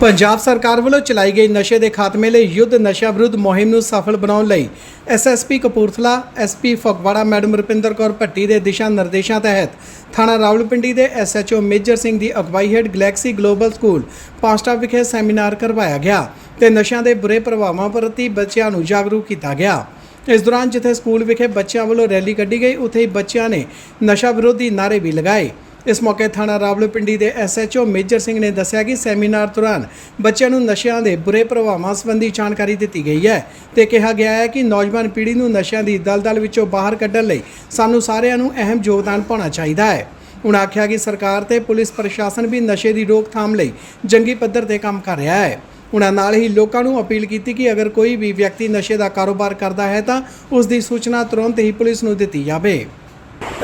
ਪੰਜਾਬ ਸਰਕਾਰ ਵੱਲੋਂ ਚਲਾਈ ਗਈ ਨਸ਼ੇ ਦੇ ਖਾਤਮੇ ਲਈ ਯੁੱਧ ਨਸ਼ਾ ਵਿਰੁੱਧ ਮੁਹਿੰਮ ਨੂੰ ਸਫਲ ਬਣਾਉਣ ਲਈ SSP Kapurthala SP Phagwara madam Rupinder Kaur Bhatti ਦੇ ਦਿਸ਼ਾ ਨਿਰਦੇਸ਼ਾਂ ਤਹਿਤ ਥਾਣਾ ਰਾਵਲਪਿੰਡੀ ਦੇ ਐਸਐਚਓ ਮੇਜਰ ਸਿੰਘ ਦੀ ਅਗਵਾਈ ਹੇਠ ਗਲੈਕਸੀ ਗਲੋਬਲ ਸਕੂਲ ਪਾਸਟਾ ਵਿਖੇ ਸੈਮੀਨਾਰ ਕਰਵਾਇਆ ਗਿਆ ਤੇ ਨਸ਼ਿਆਂ ਦੇ ਬੁਰੇ ਪ੍ਰਭਾਵਾਂ ਪ੍ਰਤੀ ਬੱਚਿਆਂ ਨੂੰ ਜਾਗਰੂਕ ਕੀਤਾ ਗਿਆ। ਇਸ ਦੌਰਾਨ ਜਿੱਥੇ ਸਕੂਲ ਵਿਖੇ ਬੱਚਿਆਂ ਵੱਲੋਂ ਰੈਲੀ ਕੱਢੀ ਗਈ, ਉੱਥੇ ਹੀ ਬੱਚਿਆਂ ਨੇ ਨਸ਼ਾ ਵਿਰੋਧੀ ਨਾਅਰੇ ਵੀ ਲਗਾਏ। ਇਸ ਮੌਕੇ ਥਾਣਾ ਰਾਵਲਪਿੰਡੀ ਦੇ ਐਸਐਚਓ ਮੇਜਰ ਸਿੰਘ ਨੇ ਦੱਸਿਆ ਕਿ ਸੈਮੀਨਾਰ ਦੌਰਾਨ ਬੱਚਿਆਂ ਨੂੰ ਨਸ਼ਿਆਂ ਦੇ ਬੁਰੇ ਪ੍ਰਭਾਵਾਂ ਸੰਬੰਧੀ ਜਾਣਕਾਰੀ ਦਿੱਤੀ ਗਈ ਹੈ ਤੇ ਕਿਹਾ ਗਿਆ ਹੈ ਕਿ ਨੌਜਵਾਨ ਪੀੜ੍ਹੀ ਨੂੰ ਨਸ਼ਿਆਂ ਦੀ ਦਲਦਲ ਵਿੱਚੋਂ ਬਾਹਰ ਕੱਢਣ ਲਈ ਸਾਨੂੰ ਸਾਰਿਆਂ ਨੂੰ ਅਹਿਮ ਯੋਗਦਾਨ ਪਾਉਣਾ ਚਾਹੀਦਾ ਹੈ। ਉਹਨਾਂ ਆਖਿਆ ਕਿ ਸਰਕਾਰ ਤੇ ਪੁਲਿਸ ਪ੍ਰਸ਼ਾਸਨ ਵੀ ਨਸ਼ੇ ਦੀ ਰੋਕਥਾਮ ਲਈ ਜੰਗੀ ਪੱਧਰ ਤੇ ਕੰਮ ਕਰ ਰਿਹਾ ਹੈ। ਉਹਨਾਂ ਨਾਲ ਹੀ ਲੋਕਾਂ ਨੂੰ ਅਪੀਲ ਕੀਤੀ ਕਿ ਅਗਰ ਕੋਈ ਵੀ ਵਿਅਕਤੀ ਨਸ਼ੇ ਦਾ ਕਾਰੋਬਾਰ ਕਰਦਾ ਹੈ ਤਾਂ ਉਸ ਦੀ ਸੂਚਨਾ ਤੁਰੰਤ ਹੀ ਪੁਲਿਸ ਨੂੰ ਦਿੱਤੀ ਜਾਵੇ।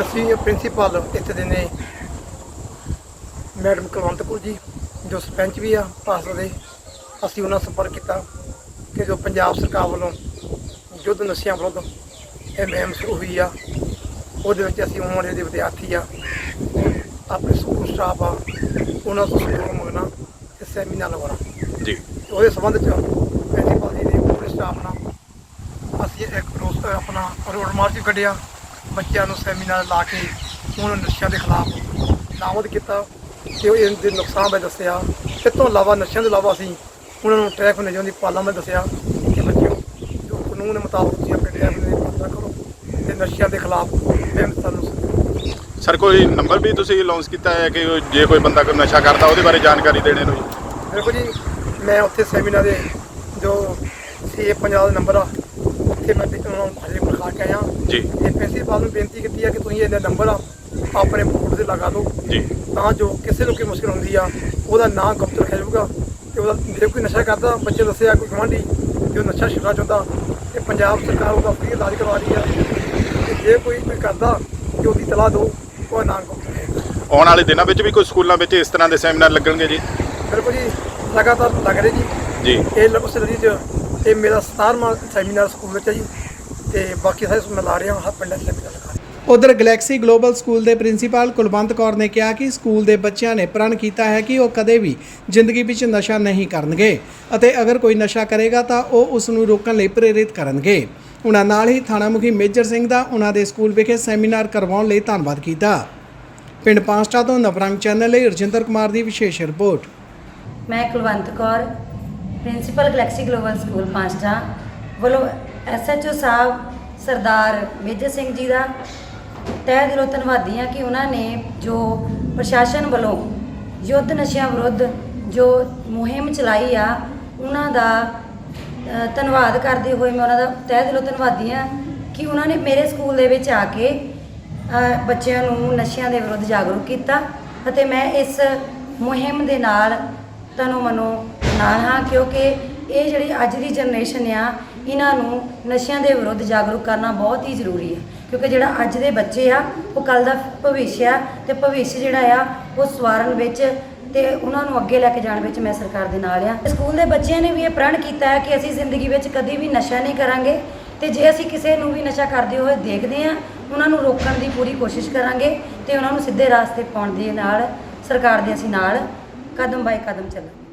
ਅਸੀਂ ਪ੍ਰਿੰਸੀਪਲ ਇੱਥੇ ਦੇ ਨੇ ਮੈਡਮ ਕੁਲਵੰਤ ਕੌਰ ਜੀ ਜੋ ਸਰਪੰਚ ਵੀ ਆ ਪਾਸ ਦੇ ਅਸੀਂ ਉਹਨਾਂ ਸੰਪਰਕ ਕੀਤਾ ਕਿ ਜੋ ਪੰਜਾਬ ਸਰਕਾਰ ਵੱਲੋਂ ਯੁੱਧ ਨਸ਼ਿਆਂ ਵਿਰੁੱਧ ਇਹ ਮੁਹਿੰਮ ਸ਼ੁਰੂ ਹੋਈ ਆ ਉਹਦੇ ਵਿੱਚ ਅਸੀਂ ਉਮਰ ਦੇ ਵਿਦਿਆਰਥੀ ਆ ਆਪਣੇ ਸਕੂਲ ਸਟਾਫ ਆ ਉਹਨਾਂ ਤੋਂ ਸਹਿਯੋਗ ਮੰਗਣਾ ਤੇ ਸੈਮੀਨਾਰ ਲਗਾਉਣਾ ਜੀ। ਉਹਦੇ ਸੰਬੰਧ ਚ ਪ੍ਰਿੰਸੀਪਲ ਜੀ ਦੇ ਪੂਰੇ ਸਟਾਫ ਨਾਲ ਅਸੀਂ ਇੱਕ ਰੋਸ ਆਪਣਾ ਰੋਡ ਮਾਰਚ ਕੱਢਿਆ ਬੱਚਿਆਂ ਨੂੰ ਸੈਮੀਨਾਰ ਲਾ ਕੇ ਉਹਨਾਂ ਨਸ਼ਿਆਂ ਦੇ ਖਿਲਾਫ ਨਾਮਦ ਕੀਤਾ। ਤੇ ਉਹ ਇਹਨਾਂ ਦੇ ਨੁਕਸਾਨ ਬਾਰੇ ਦੱਸਿਆ ਇਸ ਤੋਂ ਇਲਾਵਾ ਨਸ਼ਿਆਂ ਦੇ ਇਲਾਵਾ ਅਸੀਂ ਉਹਨਾਂ ਨੂੰ ਟ੍ਰੈਫਿਕ ਨਿਯਮਾਂ ਦੀ ਪਾਲਣਾ ਬਾਰੇ ਦੱਸਿਆ। ਕਿ ਬੱਚਿਓ ਜੋ ਕਾਨੂੰਨ ਦੇ ਮੁਤਾਬਕ ਤੁਸੀਂ ਆਪਣੇ ਟ੍ਰੈਫਿਕ ਦੀ ਪਾਲਣਾ ਕਰੋ ਤੇ ਨਸ਼ਿਆਂ ਦੇ ਖਿਲਾਫ ਮੈਂ ਤੁਹਾਨੂੰ ਸਰ ਕੋਈ ਨੰਬਰ ਵੀ ਤੁਸੀਂ ਲਾਂਚ ਕੀਤਾ ਹੈ ਕਿ ਜੇ ਕੋਈ ਬੰਦਾ ਕੋਈ ਨਸ਼ਾ ਕਰਦਾ ਉਹਦੇ ਬਾਰੇ ਜਾਣਕਾਰੀ ਦੇਣੇ ਨੂੰ ਦੇਖੋ ਜੀ ਮੈਂ ਉੱਥੇ ਸੈਮੀਨਾਰ ਦੇ ਜੋ ਸੀ ਪੰਜਾਬ ਦਾ ਨੰਬਰ ਆ ਉੱਥੇ ਮੈਂ ਉਹਨਾਂ ਨੂੰ ਹਾਜ਼ਰ ਲਿਖਾ ਕੇ ਆਇਆ। ਜੀ। ਤੇ ਪ੍ਰਿੰਸੀਪਲ ਨੂੰ ਬੇਨਤੀ ਕੀਤੀ ਹੈ ਕਿ ਤੁਸੀਂ ਇਹਦਾ ਨੰਬਰ ਆ ਆਪਣੇ ਤੇ ਲਗਾ ਦਿਓ ਜੀ। ਤਾਂ ਜੋ ਕਿਸੇ ਨੂੰ ਕੋਈ ਮੁਸ਼ਕਲ ਹੁੰਦੀ ਆ ਉਹਦਾ ਨਾਂ ਗੁਪਤ ਰੱਖਿਆ ਜਾਊਗਾ ਤੇ ਉਹਦਾ ਜੇ ਕੋਈ ਨਸ਼ਾ ਕਰਦਾ ਬੱਚੇ ਦੱਸਿਆ ਕੋਈ ਗੁਆਂਢੀ ਜੋ ਨਸ਼ਾ ਛੁਡਾਉਣਾ ਚਾਹੁੰਦਾ ਤੇ ਪੰਜਾਬ ਸਰਕਾਰ ਉਹਦਾ ਫ੍ਰੀ ਇਲਾਜ ਕਰਵਾ ਰਹੀ ਆ। ਤੇ ਜੇ ਕੋਈ ਕੋਈ ਕਰਦਾ ਤੇ ਉਹਦੀ ਤਲਾਹ ਦਿਓ ਉਹ ਨਾਂ ਗੁਪਤ ਆਉਣ ਵਾਲੇ ਦਿਨਾਂ ਵਿੱਚ ਵੀ ਕੋਈ ਸਕੂਲਾਂ ਵਿੱਚ ਇਸ ਤਰ੍ਹਾਂ ਦੇ ਸੈਮੀਨਾਰ ਲੱਗਣਗੇ ਜੀ? ਬਿਲਕੁਲ ਜੀ ਲਗਾਤਾਰ ਲੱਗ ਰਹੇ ਜੀ। ਜੀ। ਇਹ ਲ- ਉਸ ਲੜੀ ਚ ਇਹ ਮੇਰਾ 17ਵਾਂ ਸੈਮੀਨਾਰ ਸਕੂਲ ਵਿੱਚ ਹੈ ਜੀ। ਤੇ ਬਾਕੀ ਸਾਰੇ ਮੈਂ ਲਾ ਰਿਹਾ ਹਾਂ ਹਰ ਪਿੰਡਾਂ 'ਚ ਸੈਮੀਨਾਰ ਉਧਰ ਗਲੈਕਸੀ ਗਲੋਬਲ ਸਕੂਲ ਦੇ ਪ੍ਰਿੰਸੀਪਲ ਕੁਲਵੰਤ ਕੌਰ ਨੇ ਕਿਹਾ ਕਿ ਸਕੂਲ ਦੇ ਬੱਚਿਆਂ ਨੇ ਪ੍ਰਣ ਕੀਤਾ ਹੈ ਕਿ ਉਹ ਕਦੇ ਵੀ ਜ਼ਿੰਦਗੀ ਵਿੱਚ ਨਸ਼ਾ ਨਹੀਂ ਕਰਨਗੇ ਅਤੇ ਅਗਰ ਕੋਈ ਨਸ਼ਾ ਕਰੇਗਾ ਤਾਂ ਉਹ ਉਸ ਨੂੰ ਰੋਕਣ ਲਈ ਪ੍ਰੇਰਿਤ ਕਰਨਗੇ। ਉਹਨਾਂ ਨਾਲ ਹੀ ਥਾਣਾ ਮੁਖੀ ਮੇਜਰ ਸਿੰਘ ਦਾ ਉਹਨਾਂ ਦੇ ਸਕੂਲ ਵਿਖੇ ਸੈਮੀਨਾਰ ਕਰਵਾਉਣ ਲਈ ਧੰਨਵਾਦ ਕੀਤਾ। ਪਿੰਡ ਪਾਂਸਟਾ ਤੋਂ ਨਵਰੰਗ ਚੈਨਲ ਲਈ ਰਜਿੰਦਰ ਕੁਮਾਰ ਦੀ ਵਿਸ਼ੇਸ਼ ਰਿਪੋਰਟ। ਮੈਂ Kulwant Kaur, principal Galaxy Global School Panshta, ਵੱਲੋਂ ਐਸਐਚਓ ਸਾਹਿਬ ਸਰਦਾਰ ਮੇਜਰ ਸਿੰਘ ਜੀ ਦਾ ਤਹਿ ਦਿਲੋਂ ਧੰਨਵਾਦੀ ਹਾਂ ਕਿ ਉਹਨਾਂ ਨੇ ਜੋ ਪ੍ਰਸ਼ਾਸਨ ਵੱਲੋਂ ਯੁੱਧ ਨਸ਼ਿਆਂ ਵਿਰੁੱਧ ਜੋ ਮੁਹਿੰਮ ਚਲਾਈ ਆ, ਉਹਨਾਂ ਦਾ ਧੰਨਵਾਦ ਕਰਦੇ ਹੋਏ ਮੈਂ ਉਹਨਾਂ ਦਾ ਤਹਿ ਦਿਲੋਂ ਧੰਨਵਾਦੀ ਹਾਂ ਕਿ ਉਹਨਾਂ ਨੇ ਮੇਰੇ ਸਕੂਲ ਦੇ ਵਿੱਚ ਆ ਕੇ ਬੱਚਿਆਂ ਨੂੰ ਨਸ਼ਿਆਂ ਦੇ ਵਿਰੁੱਧ ਜਾਗਰੂਕ ਕੀਤਾ ਅਤੇ ਮੈਂ ਇਸ ਮੁਹਿੰਮ ਦੇ ਨਾਲ ਤਨੋ ਮਨੋ ਨਾਲ ਹਾਂ ਕਿਉਂਕਿ ਇਹ ਜਿਹੜੀ ਅੱਜ ਦੀ ਜਨਰੇਸ਼ਨ ਆ, ਇਹਨਾਂ ਨੂੰ ਨਸ਼ਿਆਂ ਦੇ ਵਿਰੁੱਧ ਜਾਗਰੂਕ ਕਰਨਾ ਬਹੁਤ ਹੀ ਜ਼ਰੂਰੀ ਹੈ। ਕਿਉਂਕਿ ਜਿਹੜਾ ਅੱਜ ਦੇ ਬੱਚੇ ਆ, ਉਹ ਕੱਲ ਦਾ ਭਵਿੱਖ ਆ ਤੇ ਭਵਿੱਖ ਜਿਹੜਾ ਆ, ਉਹ ਸਵਾਰਨ ਵਿੱਚ ਤੇ ਉਹਨਾਂ ਨੂੰ ਅੱਗੇ ਲੈ ਕੇ ਜਾਣ ਵਿੱਚ ਮੈਂ ਸਰਕਾਰ ਦੇ ਨਾਲ ਆ। ਸਕੂਲ ਦੇ ਬੱਚਿਆਂ ਨੇ ਵੀ ਇਹ ਪ੍ਰਣ ਕੀਤਾ ਹੈ ਕਿ ਅਸੀਂ ਜ਼ਿੰਦਗੀ ਵਿੱਚ ਕਦੀ ਵੀ ਨਸ਼ਾ ਨਹੀਂ ਕਰਾਂਗੇ ਤੇ ਜੇ ਅਸੀਂ ਕਿਸੇ ਨੂੰ ਵੀ ਨਸ਼ਾ ਕਰਦੇ ਹੋਏ ਦੇਖਦੇ ਆ ਉਹਨਾਂ ਨੂੰ ਰੋਕਣ ਦੀ ਪੂਰੀ ਕੋਸ਼ਿਸ਼ ਕਰਾਂਗੇ ਤੇ ਉਹਨਾਂ ਨੂੰ ਸਿੱਧੇ ਰਾਸਤੇ ਪਾਉਣ ਦੇ ਨਾਲ, ਸਰਕਾਰ ਦੇ ਅਸੀਂ ਨਾਲ ਕਦਮ ਬਾਏ ਕਦਮ ਚੱਲਾਂਗੇ।